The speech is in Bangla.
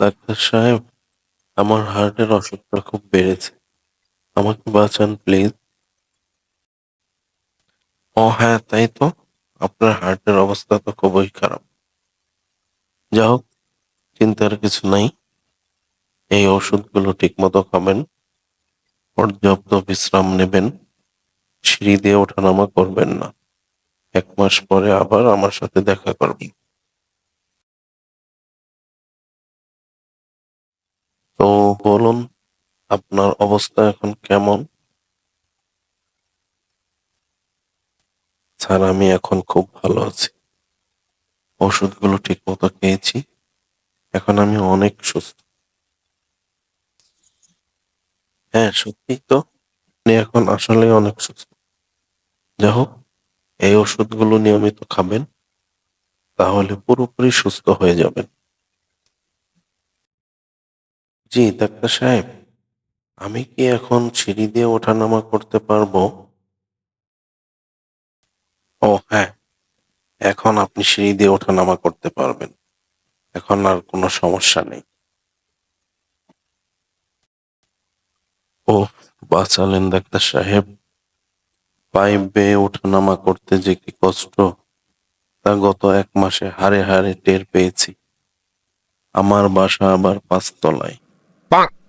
ডাক্তার সাহেব, আমার হার্টের অসুখটা খুব বেড়েছে। আমাকে বাঁচান, প্লিজ। ও হ্যাঁ তাই তো। আপনার হার্টের অবস্থা তো খুবই খারাপ। যা হোক, চিন্তার কিছু নাই। এই ওষুধগুলো ঠিক মতো খাবেন। পর্যাপ্ত বিশ্রাম নেবেন। সিঁড়ি দিয়ে ওঠানামা করবেন না। এক মাস পরে আবার আমার সাথে দেখা করবেন। তো বলুন, আপনার অবস্থা এখন কেমন? স্যার, আমি এখন খুব ভালো আছি। ওষুধগুলো ঠিক মতো খেয়েছি। এখন আমি অনেক সুস্থ। হ্যাঁ সত্যি তো। আপনি এখন আসলে অনেক সুস্থ। যা হোক, এই ওষুধগুলো নিয়মিত খাবেন, তাহলে পুরোপুরি সুস্থ হয়ে যাবেন। জি, ডাক্তার সাহেব, আমি কি এখন সিঁড়ি দিয়ে ওঠানামা করতে পারব? ও হ্যাঁ এখন আপনি সিঁড়ি দিয়ে ওঠানামা করতে পারবেন। এখন আর কোনো সমস্যা নেই। ও বাঁচালেন ডাক্তার সাহেব। পাইপ বেয়ে ওঠানামা করতে যে কি কষ্ট, তা গত এক মাসে হারে হারে টের পেয়েছি। আমার বাসা আবার পাঁচতলায়। Bonk.